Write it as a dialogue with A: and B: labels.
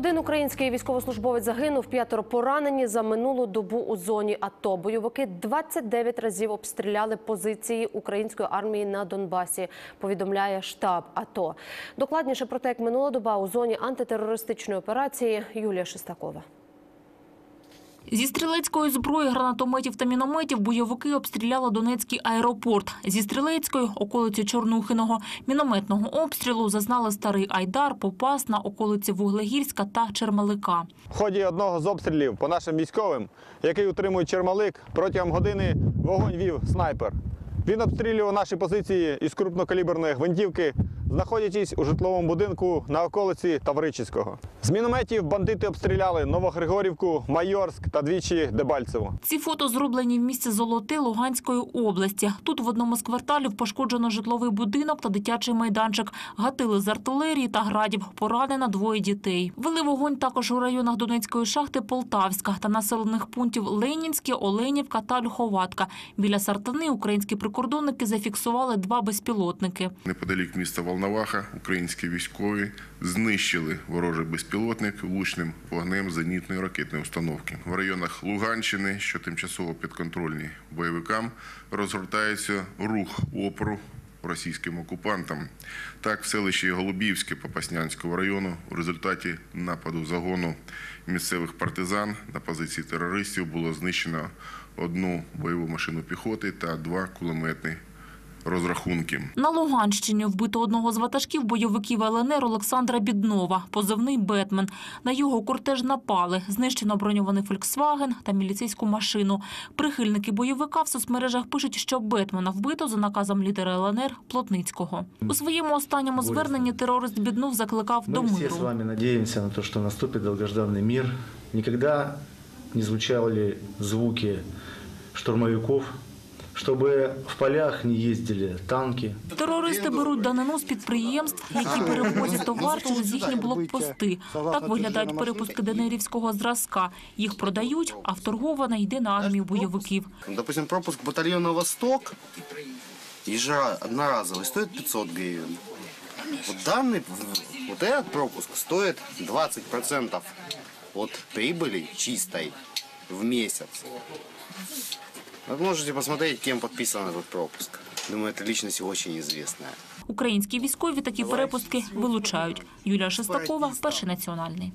A: Один український військовослужбовець загинув, п'ятеро поранені за минулу добу у зоні АТО. Бойовики 29 разів обстріляли позиції української армії на Донбасі. Повідомляє штаб АТО. Докладніше про те, як минула доба у зоні антитерористичної операції Юлія Шестакова.
B: Зі стрілецької зброї, гранатометів та мінометів бойовики обстріляли Донецький аеропорт. Зі стрілецької – околиці Чорнухиного. Мінометного обстрілу зазнали Старий Айдар, Попасна, околиці Вуглегірська та Чермалика.
C: В ході одного з обстрілів по нашим військовим, який утримує Чермалик, протягом години вогонь вів снайпер. Він обстрілював наші позиції із крупнокаліберної гвинтівки, знаходячись у житловому будинку на околиці Тавричівського. З мінометів бандити обстріляли Новогригорівку, Майорськ та двічі Дебальцево.
B: Ці фото зроблені в місті Золоте Луганської області. Тут в одному з кварталів пошкоджено житловий будинок та дитячий майданчик. Гатили з артилерії та градів. Поранено двоє дітей. Вели вогонь також у районах Донецької шахти Полтавська та населених пунктів Ленінське, Оленівка та Люховатка. Біля Сартани українські прикордонники зафіксували два безпілотники.
D: Неподалік міста Волноваха українські військові знищили ворожий безпілотник влучним вогнем зенітної ракетної установки. В районах Луганщини, що тимчасово підконтрольні бойовикам, розгортається рух опору російським окупантам. Так, в селищі Голубівське Попаснянського району у результаті нападу загону місцевих партизан на позиції терористів було знищено одну бойову машину піхоти та два кулеметні розрахунки.
B: На Луганщині вбито одного з ватажків бойовиків ЛНР Олександра Біднова, позивний «Бетмен». На його кортеж напали. Знищено броньований «Фольксваген» та міліцейську машину. Прихильники бойовика в соцмережах пишуть, що «Бетмена» вбито за наказом лідера ЛНР Плотницького. У своєму останньому зверненні терорист Біднов закликав до
E: Мы все с
B: миру.
E: вами надеемся на то, что наступит долгожданный мир. Никогда не звучали звуки штурмовиков, чтобы в полях не ездили танки.
B: Терористи беруть данину з підприємств, які перевозять товар через їхні блокпости. Так виглядають перепустки ДНРівського зразка. Їх продають, а вторгована йде на армію бойовиків.
F: Допустим, пропуск батальона «Восток» ежера- одноразовый стоит 500 гривен. Вот данный, вот этот пропуск стоит 20% от прибыли чистой в месяц. Вы можете посмотреть, кем подписан этот пропуск. Думаю, это личность очень известная.
B: Українські військові такі перепустки вилучають. Юлія Шестакова, перший національний.